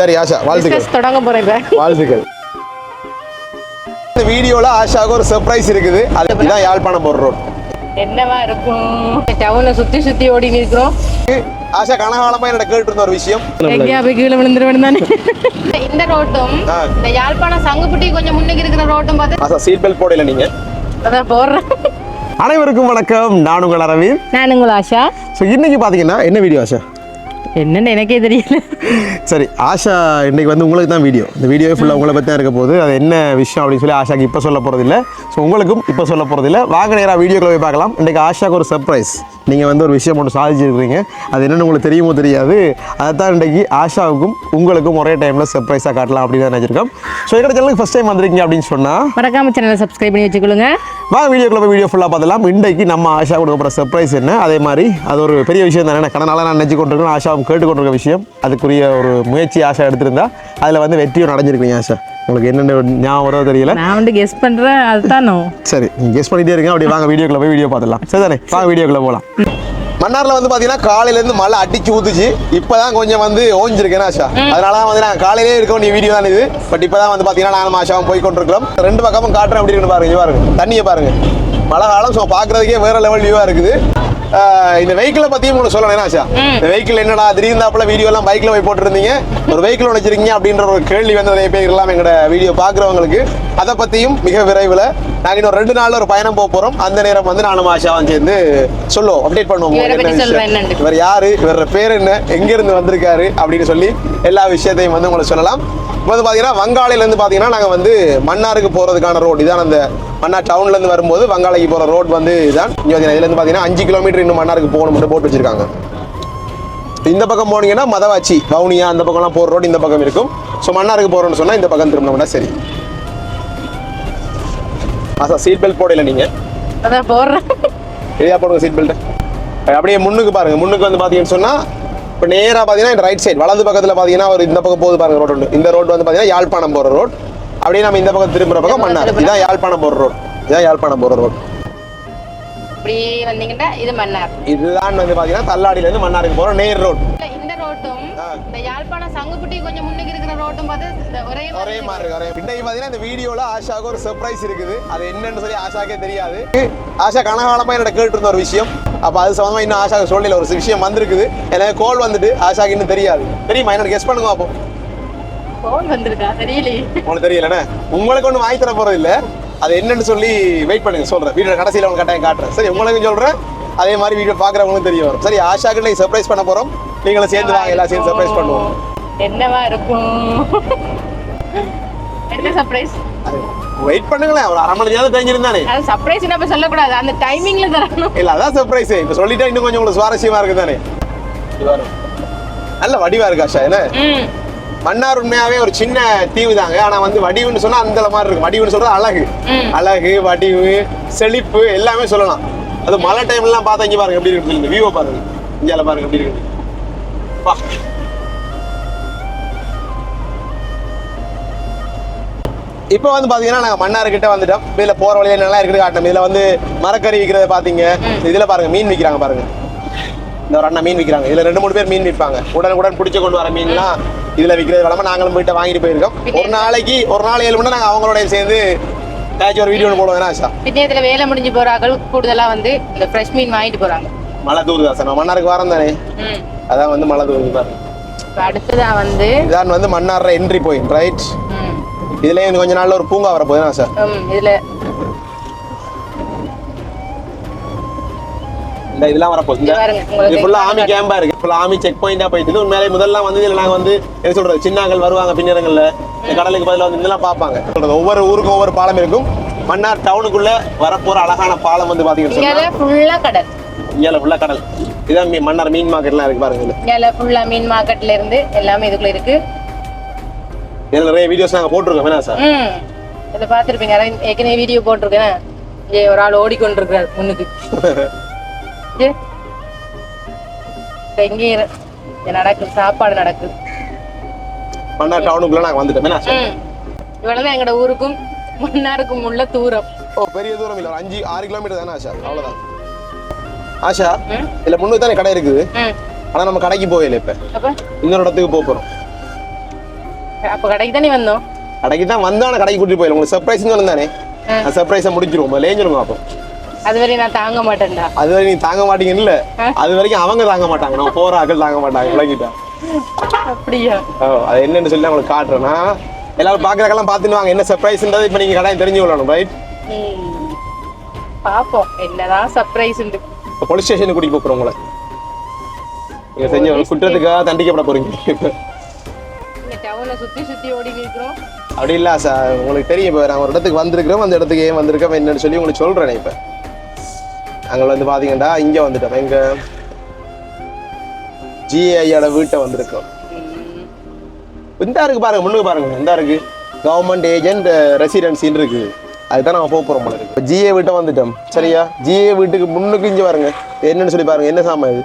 சரி ஆஷா வாழ்த்துக்கள். தொடங்க போறேன் வாழ்த்துக்கள். இந்த வீடியோல ஆஷாவுக்கு ஒரு சர்ப்ரைஸ் இருக்குது. அது இதான் யாழ்ப்பாணம் போடுற ரோட் என்னவா இருக்கும்? டவுனை சுத்தி சுத்தி ஓடி நிற்கிறோம் ஆஷா கனகாலமா என்னோட கேட்டு இருந்த ஒரு விஷயம். எங்கேயா போய் கீழே விழுந்துருவேன் தானே. இந்த ரோட்டும். இந்த யாழ்ப்பாணம் சங்குப்புட்டி கொஞ்சம் முன்னுக்கு இருக்கிற ரோட்டும் பார்த்து. ஆஷா சீட் பெல்ட் போடல நீங்க. அதான் போடுறேன். அனைவருக்கும் வணக்கம். நான் உங்கள் அரவிந்த். நான் உங்கள் ஆஷா. ஸோ இன்னைக்கு பாத்தீங்கன்னா என்ன வீடியோ ஆஷா? என்னன்னு எனக்கே தெரியல. சரி ஆஷா இன்னைக்கு வந்து உங்களுக்கு தான் வீடியோ இந்த வீடியோ ஃபுல்லாக உங்களை பற்றி தான் இருக்க போகுது. அது என்ன விஷயம் அப்படின்னு சொல்லி ஆஷாக்கு இப்போ சொல்ல போகிறதில்ல ஸோ உங்களுக்கும் இப்போ சொல்ல போகிறதில்ல வாங்க நேராக வீடியோக்குள்ள போய் பார்க்கலாம். இன்றைக்கி ஆஷாக்கு ஒரு சர்ப்ரைஸ் நீங்கள் வந்து ஒரு விஷயம் ஒன்று சாதிச்சிருக்கிறீங்க. அது என்னென்னு உங்களுக்கு தெரியுமோ தெரியாது. அதை தான் இன்றைக்கி ஆஷாவுக்கும் உங்களுக்கும் ஒரே டைமில் சர்ப்ரைஸாக காட்டலாம் அப்படின்னு தான் நினச்சிருக்கோம். ஸோ எங்கள் சேனலுக்கு ஃபஸ்ட் டைம் வந்திருக்கீங்க அப்படின்னு சொன்னால் மறக்காம சேனலை சப்ஸ்கிரைப் பண்ணி வச்சுக்கொள்ளுங்க. வாங்க வீடியோக்குள்ள போய் வீடியோ ஃபுல்லாக பார்த்தலாம் இன்றைக்கு நம்ம ஆஷா கொடுக்க போகிற சர்ப்ரைஸ் என்ன? அதே மாதிரி அது ஒரு பெரிய விஷயம் தானே. கடனால நான் நினச்சி கொண்டிருக்கேன். ஆஷாவும் கேட்டுக்கொண்டிருக்க விஷயம். அதுக்குரிய ஒரு முயற்சி ஆஷா எடுத்திருந்தா அதில் வந்து வெற்றியும் அடைஞ்சிருக்கீங்க ஆஷா. உங்களுக்கு என்னென்ன ஞாபகம் வரோ தெரியல. நான் வந்து கெஸ் பண்றேன் அதுதானோ? சரி நீங்கள் கெஸ் பண்ணிட்டே இருங்க அப்படியே வாங்க வீடியோக்குள்ள போய் வீடியோ பார்த்துலாம் சரி தானே வாங்க வீடியோக்குள்ள போகலாம் மன்னார்ல வந்து பாத்தீங்கன்னா காலையில இருந்து மழை அடிச்சு ஊத்துச்சு. இப்பதான் கொஞ்சம் வந்து ஓஞ்சிருக்கேன் ஆஷா. அதனால தான் வந்து நான் காலையிலே இருக்க வேண்டிய வீடியோ தான் இது. பட் இப்பதான் வந்து பாத்தீங்கன்னா நானும் ஆஷாவும் போய் கொண்டிருக்கிறோம். ரெண்டு பக்கமும் காட்டுறேன் அப்படி இருக்குன்னு பாருங்க பாருங்க தண்ணியை பாருங்க. மழை காலம் ஸோ பார்க்கறதுக்கே வேற லெவல் வியூவா இருக்குது. இந்த வெஹிக்கிளை பத்தியும் உங்களுக்கு சொல்லணும். என்ன இந்த வெஹிக்கிள் என்னடா திடீர்ந்தாப்புல வீடியோ எல்லாம் பைக்ல போய் போட்டுருந்தீங்க? ஒரு வெஹிக்கிள் வச்சிருக்கீங்க அப்படின்ற ஒரு கேள்வி வந்து நிறைய பேர் எல்லாம் எங்களோட வீடியோ பார்க்குறவங்களுக்கு அதை பத்தியும் மிக விரைவில் நாங்க இன்னும் ரெண்டு நாள்ல ஒரு பயணம் போக போறோம். அந்த நேரம் வந்து நானும் ஆஷாவும் சேர்ந்து சொல்லுவோம். அப்டேட் பண்ணுவோம். இவரை யாரு? இவரோட பேர் என்ன? எங்க இருந்து வந்திருக்காரு? அப்படின்னு சொல்லி எல்லா விஷயத்தையும் வந்து உங்களுக்கு சொல்லலாம். இப்போ வந்து பாத்தீங்கன்னா வங்காளையில இருந்து பாத்தீங்கன்னா நாங்க வந்து மன்னாருக்கு போறதுக்கான ரோடு இதான் அந்த மன்னார் டவுன்ல இருந்து வரும்போது வங்காளைக்கு போற ரோட் வந்து இதான். இங்க பாத்தீங்கன்னா இதுல இருந்து பாத்தீங்கன்னா அஞ்சு கிலோமீட்டர் இன்னும் மன்னாருக்கு போகணும் போட்டு வச்சிருக்காங்க. இந்த பக்கம் போனீங்கன்னா மதவாச்சி வவுனியா அந்த பக்கம்லாம் போகிற ரோடு இந்த பக்கம் இருக்கும். ஸோ மன்னாருக்கு போகிறோம்னு சொன்னால் இந்த பக்கம் திரும்பினோம்னா சரி. ஆசா சீட் பெல்ட் போடல நீங்கள் அதான் போடுறேன். எளியா போடுங்க சீட் பெல்ட் அப்படியே முன்னுக்கு பாருங்க. முன்னுக்கு வந்து பார்த்தீங்கன்னு சொன்னால் இப்போ நேராக பார்த்தீங்கன்னா இந்த ரைட் சைடு வலது பக்கத்தில் பார்த்தீங்கன்னா ஒரு இந்த பக்கம் போகுது பாருங்க ரோடு ஒன்று இந்த ரோடு வந்து பார்த்தீங்கன்னா யாழ்ப்பாணம் போகிற ரோட் அப்படியே நம்ம இந்த பக்கம் திரும்புற பக்கம் மன்னார். இதான் யாழ்ப்பாணம் போகிற ரோட் இதான் யாழ்ப்பாணம் போகிற ரோட் இப்படி வந்தீங்கன்னா இது மன்னார். இதுதான் வந்து பார்த்தீங்கன்னா தள்ளாடியிலேருந்து மன்னாருக்கு போகிற நேர் ரோட் இந்த யாழ்ப்பாணம் சங்குப்புட்டி கொஞ்சம் முன்னுக்கு இருக்கிற ரோட்டும் பார்த்து ஒரே ஒரே மாதிரி இருக்கு. ஒரே இன்னைக்கு பார்த்தீங்கன்னா இந்த வீடியோல ஆஷாவுக்கு ஒரு சர்ப்ரைஸ் இருக்குது. அது என்னன்னு சொல்லி ஆஷாக்கே தெரியாது. ஆஷா கனகாலமா என்னோட கேட்டு இருந்த ஒரு விஷயம். அப்ப அது சம்பந்தமா இன்னும் ஆஷாக்கு சொல்லல ஒரு விஷயம் வந்திருக்குது. எனக்கு கோல் வந்துட்டு ஆஷாக்கு இன்னும் தெரியாது. தெரியுமா? என்னோட கெஸ் பண்ணுங்க அப்போ போன் வந்திருக்கா? தெரியலையே. உங்களுக்கு தெரியலண்ணே உங்களுக்கு ஒன்றும் வாங்கி தர போறது இல்ல. அது என்னன்னு சொல்லி வெயிட் பண்ணுங்க சொல்றேன். வீடியோ கடைசியில் உங்களுக்கு கட்டாயம் காட்டுறேன். சரி உங்களுக்கும் சொல்றேன். அதே மாதிரி வீடியோ பார்க்குறவங்களும் தெரிய வரும். சரி ஆஷாக்கு சர்ப்ரைஸ் பண்ண போறோம். நீங்களும் சேர்ந்து வாங்க எல்லாம் சேர்ந்து சர்ப்ரைஸ் பண்ணுவோம். என்னவா இருக்கும்? என்ன சர்ப்ரைஸ் வெயிட் பண்ணுங்களேன் ஒரு அரை மணி நேரம் தெரிஞ்சிருந்தானே. அது சர்ப்ரைஸ் நம்ம சொல்லக்கூடாது அந்த டைமிங்ல தரணும். இல்ல அதான் சர்ப்ரைஸ் இப்ப சொல்லிட்டா இன்னும் கொஞ்சம் உங்களுக்கு சுவாரஸ்யமா இருக்கு தானே நல்ல வடிவா இருக்கு ஆஷா என்ன? மன்னார் உண்மையாவே ஒரு சின்ன தீவு தாங்க. ஆனா வந்து வடிவுன்னு சொன்னா அந்த மாதிரி இருக்கு வடிவுன்னு சொல்றது அழகு. அழகு வடிவு செழிப்பு எல்லாமே சொல்லலாம். அது மழை டைம்ல எல்லாம் பார்த்தா இங்க பாருங்க எப்படி இருக்கு இந்த வியூவை பாருங்க. இந்தியால பாருங்க எப்படி இருக்கு வா. இப்போ வந்து பாத்தீங்கன்னா நாங்க மன்னார் கிட்ட வந்துட்டோம். இதுல போற வழியில நல்லா இருக்குது காட்டணும் இதுல வந்து மரக்கறி விற்கிறத பாத்தீங்க. இதுல பாருங்க மீன் விற்கிறாங்க பாருங்க. இந்த ஒரு அண்ணா மீன் விற்கிறாங்க இதுல ரெண்டு மூணு பேர் மீன் விற்பாங்க உடனுக்குடன் பிடிச்ச கொண்டு வர மீன்லாம் இதுல விற்கிறது வளமா நாங்களும் போயிட்டு வாங்கிட்டு போயிருக்கோம். ஒரு நாளைக்கு ஒரு நாள் ஏழு மணி நாங்க அவங்களோட சேர்ந்து ஏதாச்சும் ஒரு வீடியோ போடுவோம். ஆஷா பின்னேத்துல வேலை முடிஞ்சு போறார்கள் கூடுதலா வந்து இந்த ஃப்ரெஷ் மீன் வாங்கிட்டு போறாங்க. மழை தூருதா சார். நம்ம மன்னாருக்கு வாரம் தானே? அதான் வந்து தூருது பாருங்க. இப்ப அடுத்ததா வந்து இதான் வந்து மன்னார்ல என்ட்ரி பாயிண்ட் ரைட் ம். இதுலயே இன்னும் கொஞ்ச நாள்ல ஒரு பூங்கா வரப்போகுதுனா சார் ம், இதுல. இந்த இதெல்லாம் வரப்போகுது. இந்த இது ஃபுல்லா ஆமி கேம்பா இருக்கு. ஃபுல்லா ஆமி செக் பாயிண்டா போயிட்டு உண்மையிலே முதல்ல வந்து இதுல நாங்க வந்து என்ன சொல்றது சின்னாங்கள் வருவாங்க பின்னரங்கள்ல இந்த கடலுக்கு பதிலா வந்து இதெல்லாம் பார்ப்பாங்க. சொல்றது ஒவ்வொரு ஊருக்கும் ஒவ்வொரு பாலம் இருக்கும். மன்னார் டவுனுக்குள்ள வரப்போற அழகான பாலம் வந்து பாத்தீங்கன்னு ஃபுல்லா கடல். இங்கே ஃபுல்லா கடல். இதான் மன்னார் மீன் மார்க்கெட்லாம் இருக்கு பாருங்க இதுல. இங்க ஃபுல்லா மீன் மார்க்கெட்ல இருந்து எல்லாமே இதுக்குள்ள இருக்கு. இதுல நிறைய வீடியோஸ் நாங்க போட்டிருக்கோம் வேணா சார். ம். இதை பார்த்துருப்பீங்க அதான் ஏற்கனவே வீடியோ போட்டிருக்கேன்? இங்கே ஒரு ஆள் ஓடிக்கொண்டிருக்கிறார் முன்னுக்கு. ஏ. இங்க நடக்குது சாப்பாடு நடக்குது மன்னார் டவுனுக்குள்ள நாங்க வந்துட்டோம் வேணா சார். ம். இவ்வளவுதான் எங்களோட ஊருக்கும் மன்னாருக்கும் உள்ள தூரம். ஓ பெரிய தூரம் இல்ல ஒரு அஞ்சு ஆறு கிலோமீட்டர் தானே ஆஷா அவ்வளவுதான். ஆஷா ம். இதுல முன்னுக்கு தானே கடை இருக்குது? ஆனா நம்ம கடைக்கு போகல இப்ப. இன்னொரு இடத்துக்கு போக போறோம். அப்ப கடைக்கு தானே வந்தோம். கடைக்கு தான் வந்தான கடைக்கு கூட்டிட்டு போயிடும் உங்களுக்கு சர்ப்ரைஸ் தானே? அந்த சர்ப்ரைஸை முடிச்சிருவோம். லேஞ்சிருங்க அப்போ. அது வரை நான் தாங்க மாட்டேன்டா. அது வரைக்கும் நீ தாங்க மாட்டீங்கன்னு இல்ல. அது வரைக்கும் அவங்க தாங்க மாட்டாங்க. நம்ம போற ஆக்கள் தாங்க மாட்டாங்க. விளங்கிட்டா அப்படியா? அது என்னன்னு சொல்லி நான் உங்களுக்கு காட்டுறேன்னா எல்லாரும் பாக்குறக்கெல்லாம் பார்த்துன்னு வாங்க. என்ன சர்ப்ரைஸ்ன்றது இப்போ நீங்க கடையை தெரிஞ்சு கொள்ளணும் ரைட். பாப்போம் என்னதான் சர்ப்ரைஸ் போலீஸ் ஸ்டேஷனுக்கு கூட்டிட்டு போறோம் உங்களை. நீங்க செஞ்ச குற்றத்துக்காக தண்டிக்கப்பட இருக்கிறோம் அப்படி இல்ல சார் உங்களுக்கு தெரியும் இப்போ நான் ஒரு இடத்துக்கு வந்திருக்கிறோம். அந்த இடத்துக்கு ஏன் வந்திருக்கோம் என்னன்னு சொல்லி உங்களுக்கு சொல்றேன் இப்போ. நாங்கள் வந்து பாத்தீங்கன்னா இங்க வந்துட்டோம். எங்க? ஜிஐயோட வீட்டை வந்திருக்கோம். இந்த இருக்கு பாருங்க முன்னுக்கு பாருங்க. இந்த இருக்கு. கவர்மெண்ட் ஏஜென்ட் ரெசிடென்சின்னு இருக்கு. அதுதான் நம்ம போக இருக்கு. இப்போ ஜிஏ வீட்டை வந்துட்டோம். சரியா? ஜிஏ வீட்டுக்கு முன்னுக்கு இங்க பாருங்க. என்னன்னு சொல்லி பாருங்க. என்ன சாமான் இது?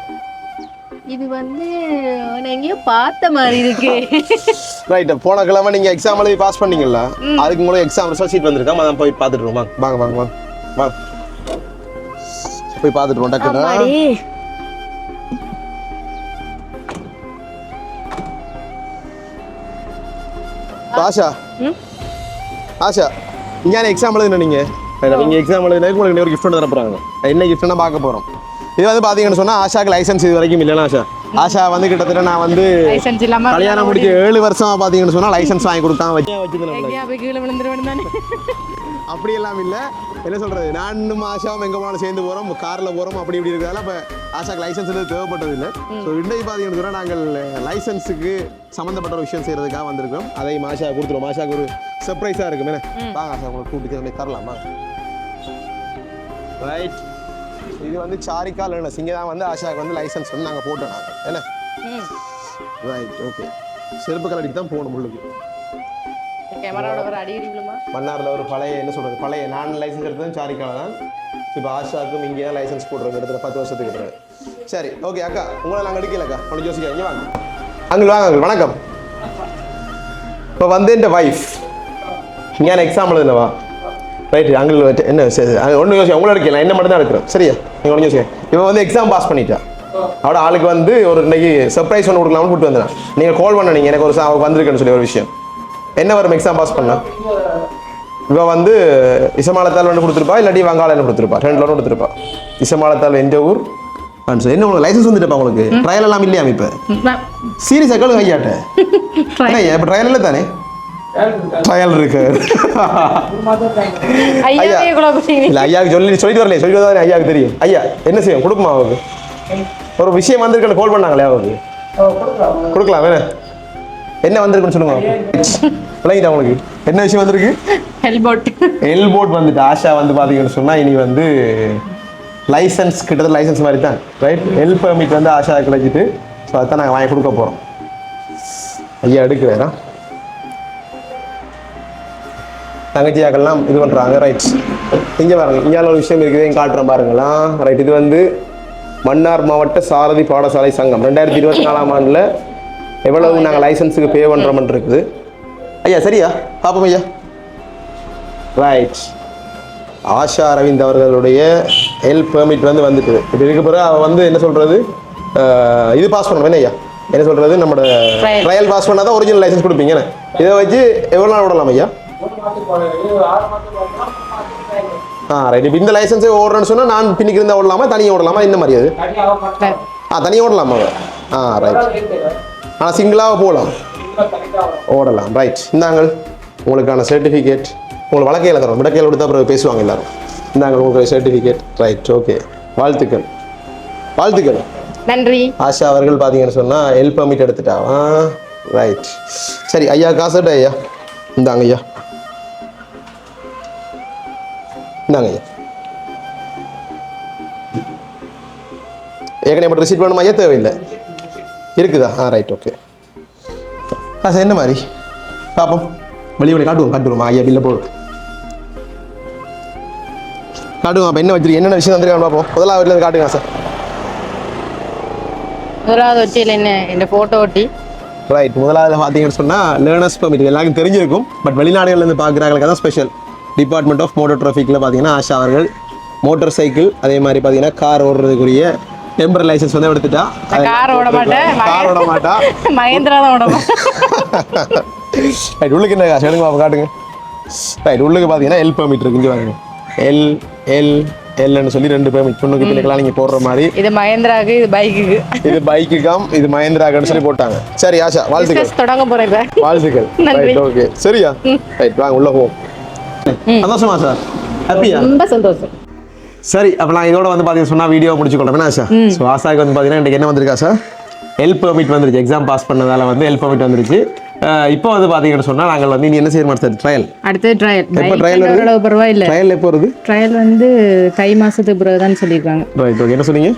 இது வந்து நான் எங்கேயோ பார்த்த மாதிரி இருக்கு. ரைட் போன கிழமை நீங்க எக்ஸாம் எழுதி பாஸ் பண்ணீங்கல்ல அதுக்கு உங்களுக்கு எக்ஸாம் ரிசல்ட் ஷீட் வந்திருக்கா அதான் போய் பார்த்துட்டு. வாங்க வாங்க வாங்க வாங்க. வாங்க போய் பார்த்துட்டு வருவோம் டக்குன்னு. ஆஷா. ம்? ஆஷா. இங்கே எக்ஸாம் எழுதுன நீங்கள் நீங்கள் எக்ஸாம் எழுதுனதுக்கு உங்களுக்கு ஒரு கிஃப்ட் தர போறாங்க என்ன கிஃப்ட்னா பார்க்க போகிறோம் இது வந்து பார்த்தீங்கன்னு சொன்னா ஆஷாக்கு லைசன்ஸ் இது வரைக்கும் இல்லைனா ஆஷா. ஆஷா வந்து கிட்டத்தட்ட நான் வந்து லைசன்ஸ் இல்லாம கல்யாணம் முடிச்சு ஏழு வருஷமா பாத்தீங்கன்னு சொன்னா லைசன்ஸ் வாங்கி கொடுத்தாங்க வச்சு தானே. அப்படி எல்லாம் இல்ல. என்ன சொல்றது? நானும் ஆஷாவும் எங்க போனாலும் சேர்ந்து போறோம். கார்ல போறோம். அப்படி இப்படி இருக்கிறதால இப்ப ஆஷாக்கு லைசன்ஸ் எதுவும் தேவைப்பட்டது இல்லை. ஸோ இன்றைக்கு பாத்தீங்கன்னு சொன்னா நாங்கள் லைசன்ஸுக்கு சம்மந்தப்பட்ட ஒரு விஷயம் செய்யறதுக்காக வந்திருக்கோம் அதை ஆஷா கொடுத்துருவோம். ஆஷாக்கு ஒரு சர்ப்ரைஸா இருக்கும். என்ன? வாங்க ஆஷா உங்களுக்கு கூப்பிட்டு தரலாமா? ரைட் இது வந்து சாரிக்கா லேர்னர்ஸ் இங்கே தான் வந்து ஆஷாக்கு வந்து லைசன்ஸ் வந்து நாங்கள் போட்டோம் நாங்கள் என்ன. ரைட் ஓகே செருப்பு கலடிக்கு தான் போகணும் உள்ளுக்கு. மன்னாரில் ஒரு பழைய என்ன சொல்கிறது பழைய நான் லைசன்ஸ் எடுத்ததும் சாரிக்கால தான். இப்போ ஆஷாக்கும் இங்கே தான் லைசன்ஸ் போட்டுருக்கோம் இடத்துல பத்து வருஷத்துக்கு பிறகு. சரி ஓகே அக்கா உங்களை நாங்கள் எடுக்கலக்கா ஒன்று யோசிக்க இங்கே வாங்க. அங்கே வாங்க uncle. வணக்கம். இப்போ வந்து என் ஒய்ஃப் இங்கே எக்ஸாம் எழுதுனவா? ரைட் அங்கிள் என்ன சரி ஒன்றும் யோசிக்க உங்களை எடுக்கல என்ன மட்டும் தான் எடுக்கிறோம் சரியா? இப்போ வந்து எக்ஸாம் பாஸ் பண்ணிட்டா. அவட ஆளுக்கு வந்து ஒரு இன்னைக்கு சர்ப்ரைஸ் ஒன்று கொடுக்கலாம்னு கூப்பிட்டு வந்தேன். நீங்கள் கால் பண்ண நீங்கள் எனக்கு ஒரு அவருக்கு வந்திருக்குன்னு சொல்லி ஒரு விஷயம். என்ன வரும் எக்ஸாம் பாஸ் பண்ணா? இவ வந்து இசமாலத்தால் ஒன்று கொடுத்துருப்பா இல்லாட்டி வங்காளம் கொடுத்துருப்பா. ரெண்டு லோன் கொடுத்துருப்பா. இசமாலத்தால் எந்த ஊர். என்ன உங்களுக்கு லைசன்ஸ் வந்துட்டுப்பா உங்களுக்கு ட்ரையல் எல்லாம் இல்லையா இப்போ? சீரியஸாக கேளுங்க ஐயாட்ட ட்ரையல் இல்லை தானே ட்ரையல் இருக்கு. ஐயா இல்லை ஐயாவுக்கு சொல்லி சொல்லிட்டு வரலையே சொல்லிட்டு வந்தாலே ஐயாவுக்கு தெரியும். ஐயா என்ன செய்யும்? கொடுக்குமா அவருக்கு? ஒரு விஷயம் வந்திருக்குன்னு கால் பண்ணாங்களே அவருக்கு? கொடுக்கலாம் வேணே. என்ன வந்திருக்குன்னு சொல்லுங்க விளங்கிட்டா உங்களுக்கு? என்ன விஷயம் வந்திருக்கு? ஹெல்போட் எல்போர்ட் வந்துட்டு ஆஷா வந்து பார்த்தீங்கன்னு சொன்னால் இனி வந்து லைசன்ஸ் கிட்டத்தட்ட லைசன்ஸ் மாதிரி தான் ரைட் எல் பெர்மிட் வந்து ஆஷா கிடைச்சிட்டு ஸோ அதான் நாங்கள் வாங்கி கொடுக்க போகிறோம் ஐயா எடுக்கிறேரா தங்கச்சியாக்கள்லாம் இது பண்ணுறாங்க ரைட் இங்கே பாருங்க இங்கே ஒரு விஷயம் இருக்குது இங்கே காட்டுறேன் பாருங்களா ரைட் இது வந்து மன்னார் மாவட்ட சாரதி பாடசாலை சங்கம். ரெண்டாயிரத்தி இருபத்தி நாலாம் ஆண்டில் எவ்வளவு நாங்கள் லைசன்ஸுக்கு பே பண்ணுறோம்னு இருக்குது. ஐயா சரியா? பார்ப்போம் ஐயா. ரைட் ஆஷா அரவிந்த் அவர்களுடைய எல் பெர்மிட் வந்து வந்துட்டு. இப்போ இருக்க பிறகு அவ வந்து என்ன சொல்றது? அஹ், இது பாஸ் பண்ணணும். என்ன ஐயா? என்ன சொல்றது? நம்மளோட. ட்ரையல் பாஸ் பண்ணால் தான் ஒரிஜினல் லைசன்ஸ் கொடுப்பீங்க? இதை வச்சு எவ்வளோ நாள் விடலாம் ஐயா? ஆ ரைட் இப்போ இந்த லைசன்ஸே ஓடுறேன்னு சொன்னால் நான் பின்னிக்கு இருந்தால் ஓடலாமா தனியாக ஓடலாமா? என்ன மாதிரி அது? ஆ தனியாக ஓடலாமா? ஆ ரைட் ஆனால் சிங்கிளாக போகலாம் ஓடலாம் ரைட் இந்தாங்கள் உங்களுக்கான சர்டிஃபிகேட் உங்களுக்கு வழக்கையில் தரோம் விடக்கையில் கொடுத்தா அப்புறம் பேசுவாங்க எல்லாரும். இந்தாங்கள் உங்களுக்கு சர்டிஃபிகேட் ரைட் ஓகே வாழ்த்துக்கள். வாழ்த்துக்கள். நன்றி. ஆஷா அவர்கள் பார்த்தீங்கன்னு சொன்னால் எல் பர்மிட் எடுத்துட்டா ஆ ரைட் சரி ஐயா காசு ஐயா. இந்தாங்க ஐயா. இந்தாங்க ஐயா. ஏற்கனவே மட்டும் ரிசீட் வேணுமா ஐயா? தேவையில்லை. இருக்குதா? ஆ ரைட் ஓகே ஆ சார் என்ன மாதிரி? பார்ப்போம். வெளியே காட்டுவோம் காட்டுவோம்? ஐயா பில்ல போடு. காட்டுவோம் அப்போ என்ன வச்சிருக்கீங்க என்னென்ன விஷயம் வந்துருக்கான்னு பார்ப்போம். முதலாவது வீட்டில் காட்டுங்க சார். முதலாவது வச்சியில் என்ன? இந்த போட்டோ ஒட்டி. ரைட் முதலாவது பார்த்தீங்கன்னு சொன்னால் லேர்னர்ஸ் பெர்மிட் எல்லாருக்கும் தெரிஞ்சிருக்கும். பட் வெளிநாடுகள்லேருந்து பார்க்குறாங்களுக்கு தான் ஸ்பெஷல் டிபார்ட்மெண்ட் ஆஃப் மோட்டர் டிராஃபிக்கில் பார்த்தீங்கன்னா ஆஷா அவர்கள் மோட்டார் சைக்கிள் அதே மாதிரி பார்த்தீங்கன்னா கார் ஓடுறதுக்குரிய டெம்பர் லைசன்ஸ் வந்து எடுத்துட்டா. கார் ஓட மாட்டேன். கார் ஓட மாட்டா. மகேந்திரா தான் ஓட மாட்டேன் உள்ளுக்கு என்ன காசு எடுங்க காட்டுங்க. ரைட் உள்ளுக்கு பார்த்தீங்கன்னா எல் பெர்மிட் இருக்கு. இங்கே பாருங்க. எல் எல் எல்னு சொல்லி ரெண்டு பெர்மிட் பொண்ணுக்கு பிள்ளைக்கெல்லாம் நீங்கள் போடுற மாதிரி. இது மகேந்திராக்கு இது பைக்குக்கு. இது பைக்குக்காம் இது மகேந்திராக்குன்னு சொல்லி போட்டாங்க. சரி ஆஷா வாழ்த்துக்கள். தொடங்க இப்ப வாழ்த்துக்கள். ரைட் ஓகே சரியா? ரைட் வாங்க உள்ள போவோம். சந்தோஷமா சார்? ஹாப்பியா ரொம்ப சந்தோஷம். சரி அப்போ நான் இதோட வந்து பார்த்தீங்கன்னா சொன்னா வீடியோ முடிச்சுக்கொள்றேன். என்ன ஆஷா ஸோ ஆஷாக்கு வந்து பார்த்தீங்கன்னா இன்றைக்கு என்ன வந்திருக்கா சார்? எல் பெர்மிட் வந்துருச்சு எக்ஸாம் பாஸ் பண்ணதால வந்து எல் பெர்மிட் வந்துருச்சு இப்போ வந்து பார்த்தீங்கன்னு சொன்னால் நாங்கள் வந்து நீ என்ன செய்ய மாட்டேன் ட்ரையல் அடுத்தது ட்ரையல் எப்போ ட்ரையல் வருது? பரவாயில்ல ட்ரையல் எப்போ வருது? ட்ரையல் வந்து தை மாசத்துக்கு பிறகு தான் சொல்லியிருக்காங்க. ரைட் ஓகே என்ன சொன்னீங்க?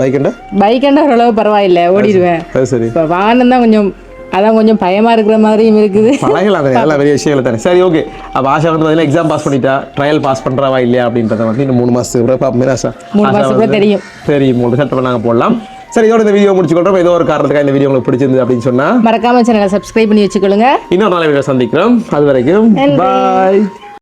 பைக்கண்டா பைக்கண்டா ஓரளவு பரவாயில்ல. ஓடிடுவேன். சரி. இப்போ வாகனம் தான் கொஞ்சம் அதான் கொஞ்சம் பயமா இருக்கிற மாதிரியும் இருக்குது. பழகலாம் தானே நல்ல பெரிய விஷயங்கள் தானே. சரி ஓகே அப்போ ஆஷா வந்து பார்த்தீங்கன்னா எக்ஸாம் பாஸ் பண்ணிட்டா ட்ரையல் பாஸ் பண்ணுறவா இல்லையா அப்படின்றத வந்து இன்னும் மூணு மாதத்துக்கு பிறகு பார்ப்போம் ஆஷா? மூணு வந்து- தெரியும். தெரியும். உங்களுக்கு சட்டை நாங்கள் போடலாம். சரி இதோட இந்த வீடியோ முடிச்சுக்கொள்றோம். ஏதோ ஒரு காரணத்துக்காக இந்த வீடியோ உங்களுக்கு பிடிச்சிருந்து அப்படின்னு சொன்னால் மறக்காம சேனலை சப்ஸ்கிரைப் பண்ணி வச்சுக்கொள்ளுங்க. இன்னொரு நாள் வீடியோ சந்திக்கிறோம். அது வரைக்கும். பாய்